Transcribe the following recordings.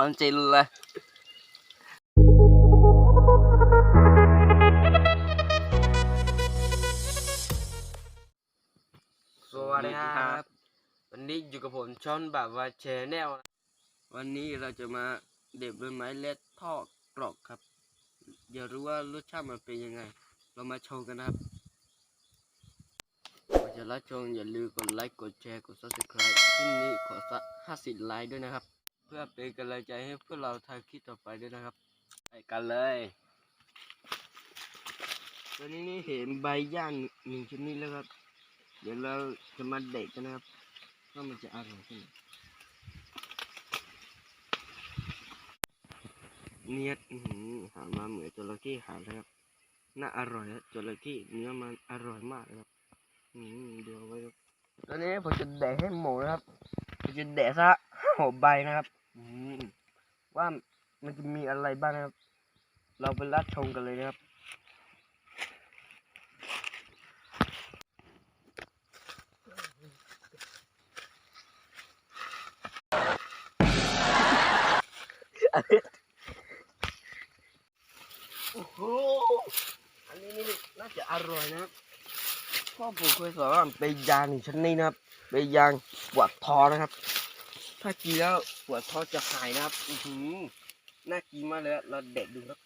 อนจินเลยสวัสดีครับ วันนี้อยู่กับผมช้อนแบบว่าแชนแนลวันนี้เราจะมาเด็บด้วยไม้เล็ดทอดกรอบครับอย่ารู้ว่ารสชาติมันเป็นยังไง เรามาชมกันนะครับก่อนจะรับชมอย่าลืมกดไลค์ กดแชร์ กด subscribe คลิปนี้ขอสักห้าสิบไลค์ด้วยนะครับ เพื่อเป็นกำลังใจให้พวกเราทำคลิปต่อไปด้วยนะครับ ไปกันเลยวันนี้นี่เห็นใบย่างหนึ่งชนิดแล้วครับ เดี๋ยวเราจะมาเด็กกันนะครับว่ามันจะอร่อยแค่ไหนเนี่ยอื้อหามาเหมือนจระเข้หาแล้วครับน่าอร่อยจระเข้เนื้อมันอร่อยมากครับอืมเดี๋ยวไว้ครับตอนนี้ผมจะแดกให้หมูนะครับผมจะแดกซะหกใบนะครับ ว่ามันจะมีอะไรบ้างนะครับ เราไปรับชมกันเลยนะครับโอ้โห อันนี้นี่น่าจะอร่อยนะครับพ่อผมเคยสอนว่าเป็นยางหนึ่งชนิดนะครับ เป็นยางปวดท้อนะครับ ถ้ากินแล้ว ปวท้อจะหายนะครับ อือหือน่ากินมากเลยเราเด็ดดูครับ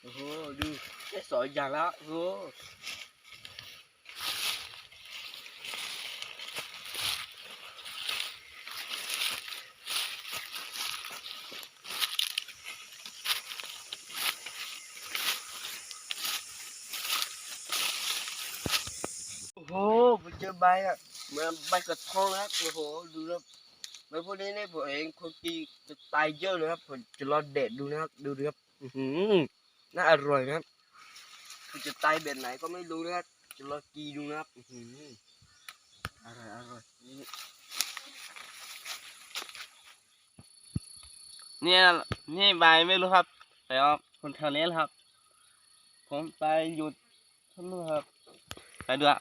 โอ้โห ดูแค่สองอย่างแล้ว โอ้โหโอ้โหเจอใบอะ มือใบกระท้องนะครับโอ้โหดูนะครับใบพวกนี้เนี่ยผมเองคนกินจะตายเยอะเลยครับผมจะรอเด็ดดูนะครับดูดิครับอือหือน่าอร่อยนะครับผมจะตายแบบไหนก็ไม่รู้นะครับจะรอกีดูนะครับอือหืออร่อยอร่อยนี่เนี่ยนี่ใบไม่รู้ครับแต่ว่าคนแถวนี้แหละครับ ผมไปหยุดท่านนู้นครับไปดูอะ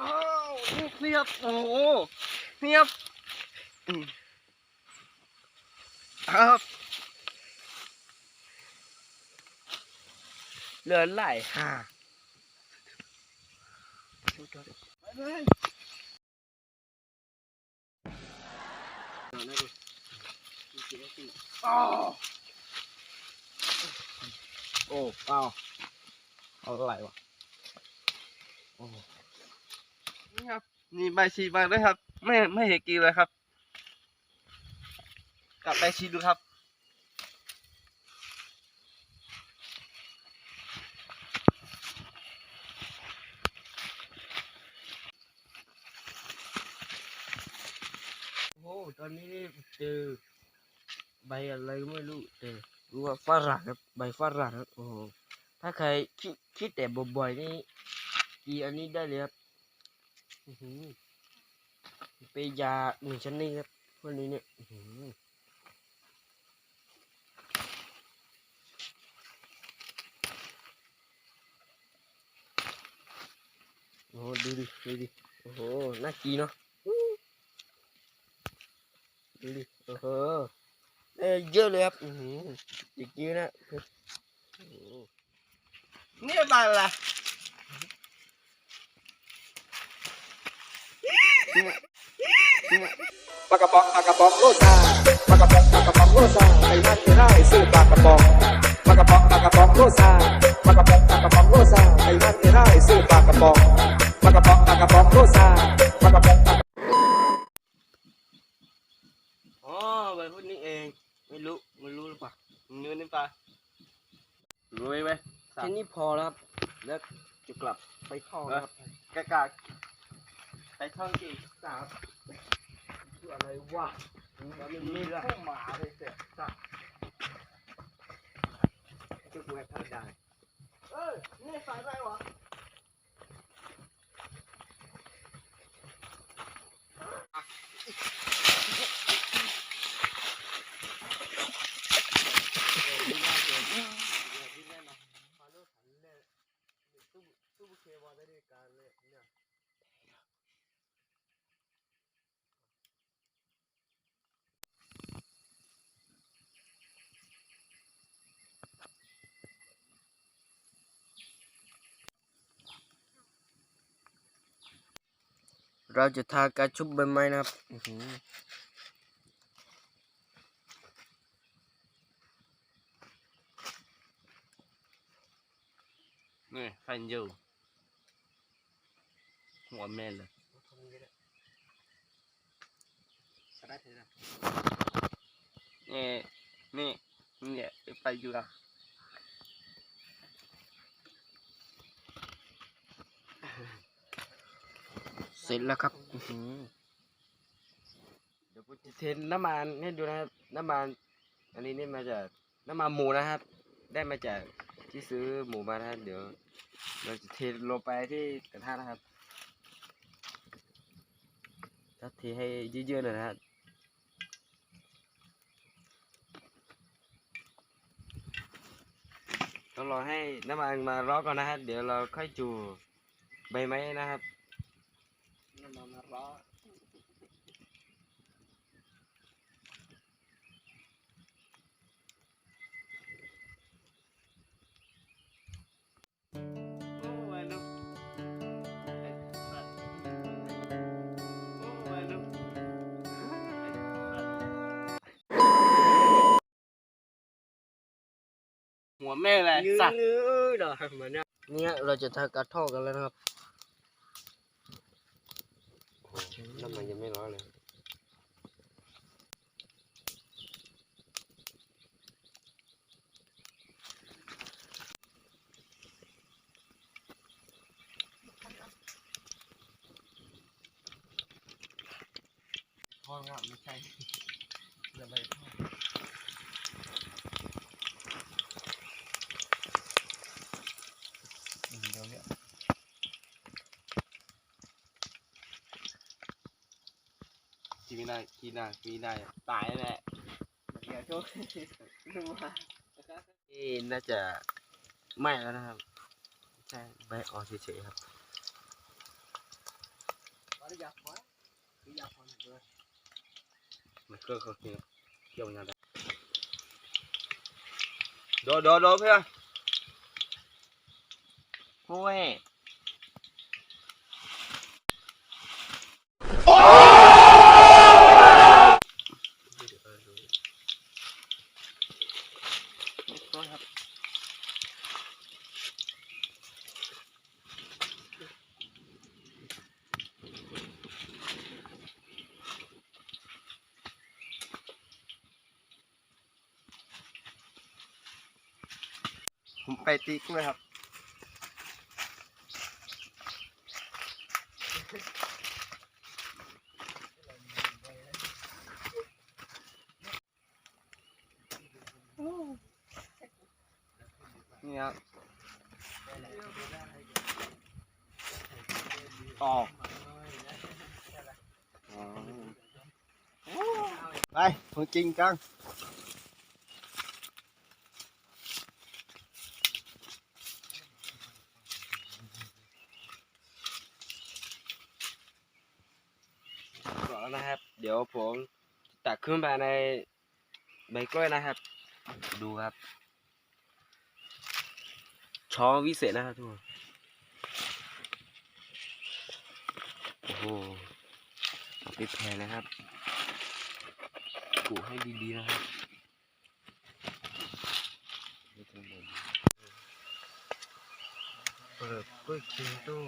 อ้าวนี่ ครับ โอ้โหนี่ครับครับเหลือหลายห่าไปเลยเอาหน้าดูดูสิดูสิอ้โอ้อ้าเอาอะไรวะโอ้นี่ครับ นี่ใบชีบางด้วยครับ ไม่ไม่เห็นกินเลยครับ กลับไปชีดูครับโอ้ตอนนี้เจอใบอะไรไม่รู้แต่รู้ว่าฝรั่งครับใบฝรั่งครับโอ้โหถ้าใครคิดคิดแต่บ่อยๆนี่กีอันนี้ได้เลยครับ อื้อหือเป็นยาหนึ่งชนิดครับวกนี้เนี่ยโอ้โหดูดิดูดิโอ้โหน่ากินเนาะดูดิโอ้โหเอ้ยเยอะเลยครับอือหืออีกเยอะนะโอ้โหนี่ใบอะไร ปากกระป๋องปากกระป๋องโลซาปากกระป๋องปากกระป๋องโลซาไอ้นั่นไม่ได้ซื้ปากกระป๋องปากกระป๋องปากกระป๋องโลซาปากกระป๋องปากกระป๋องโลซาไอ้นั่นไม่ได้ซื้ปากกระป๋องปากกระป๋องปากกระป๋องโลซาปากกระป๋องอ๋อใบพวกนี้เอง ไม่รู้ไม่รู้หรือเปล่าเนื้อนี่ปลารู้ไหมแค่นี้พอแล้วครับแล้วจะกลับไปท่องนะครับกากา ไปท่องกี่สามคืออะไรวะมันไม่มีละหมาเลยเสร็จ จะแหวกทางได้ เออนี่สายไปวะ เราจะทากระชุบใบไม้นะครับอื้อหือนี่ฟันอยู่หัวแม่เลยนี่นี่เนี่ยไปอยู่ละ เสร็จแล้วครับเดี๋ยวผมจะเทน้ำมันให้ดูนะครับ น้ำมัน อันนี้นี่มาจากน้ำมันหมูนะครับ ได้มาจากที่ซื้อหมูมานะครับเดี๋ยว เราจะเทลงไปที่กระทะนะครับถ้าเทให้เยอะๆหน่อยนะครับต้องรอให้น้ำมันมาร้อนก่อนนะครับเดี๋ยวเราค่อยจูใบไม้นะครับ น้ำมันมาร้อนโอ้ยลูกไอ้สัตว์โอ้ยลูกไอ้สัตว์หัวแม่เลยสัตว์ยืดๆหน่อยเหมือนเนี่ยเนี่ยเราจะทากระทอกันแล้วนะครับโอ้โห น้ำมันยังไม่ร้อนเลยทองอะไม่ใช่อย่าไปทองอืมเดี๋ยวเนี่ยกิน ไม่ได้กินได้กินไม่ได้อะตายแน่เดี๋ยวโชคดูมานี่น่าจะไหม้แล้วนะครับใช่ใบอ่อนเฉยๆครับมันเครื่องเขาเคี่ยวเคี่ยวยังไงโดดโดดโดดเพื่อนโอ้ย ไปตีกล้วยครับนี่ครับออกอ๋อไปของจริงจัง กรอก แล้วนะครับ เดี๋ยวผมตักขึ้นไปในใบกล้วยนะครับ ดูครับ ช้อนวิเศษนะครับทุกคนโอ้โหเอาไปแผ่นะครับกูให้ดีๆนะครับไม่ต้องบ่นเปิดกล้วยกินตู้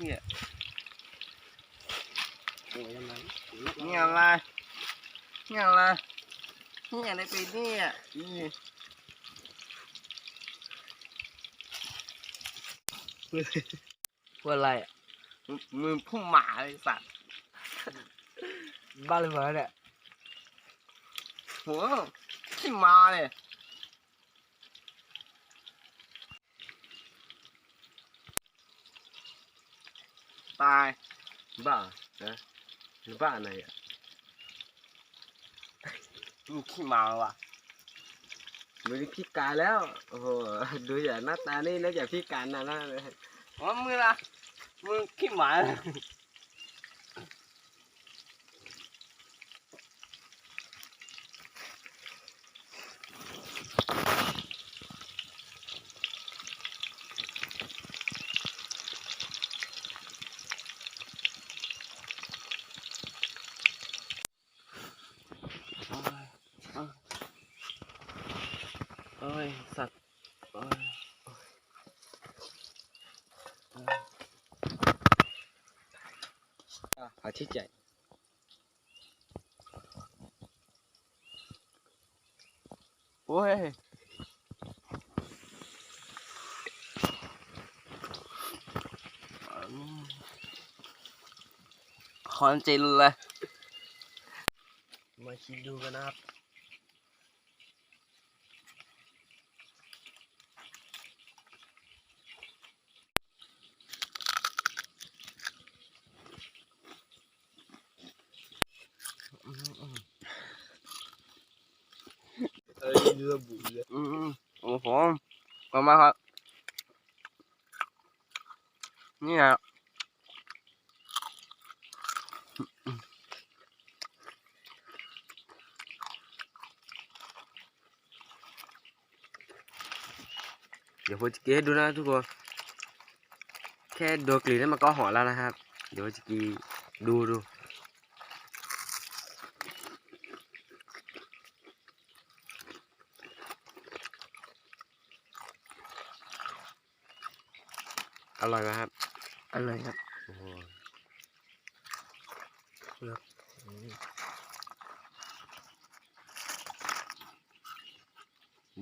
เนี่ย โอ้ยยังไง นี่อะไรนี่อะไร นี่อะไรไปเนี่ยนี่ว่าอะไรอะมือพุ่งหมาเลยสัตว์บ้าเลยเหรอเนี่ยโหขี้หมาเลยตายบ้านะหรือบ้าอะไรอะ มึงขี้หมาว่ะไม่ได้พิการแล้ว โอ้โห ดูจากหน้าตานี่น่าจะพิการนะนะเลยอ๋อมึงละมึงขี้หมา ที่ใจโอ้ยคอนจินเลย มาคิดดูกันนะครับ เอ้ยเรือบุเลยอืมโอ้โหขอบมาครับ นี่นะเดี๋ยวผมจะกินให้ดูนะทุกคน แค่ดูกลิ่นนั้นมันก็หอมแล้วนะครับ เดี๋ยวจะกินดูดู ร่อยไหมครับ อร่อยครับโอ้โหเลือกอืม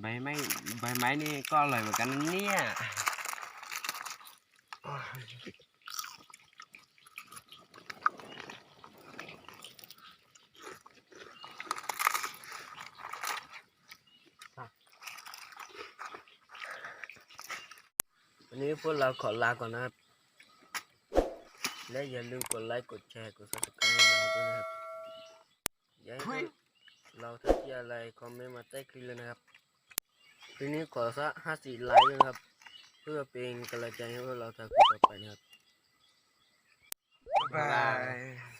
ใบไม้ใบไม้นี่ก็อร่อยเหมือนกันนะเนี่ย พวกเราขอลาก่อนนะครับ และอย่าลืมกดไลค์ กดแชร์ กด subscribe ให้เราด้วยนะครับอย่าให้เราทักที่อะไรคอมเมนต์มาใต้คลิปเลยนะครับคลิปนี้ขอสักห้าสิบไลค์นะครับ เพื่อเป็นกำลังใจให้พวกเราทำคลิปต่อไปนะครับ บ๊ายบาย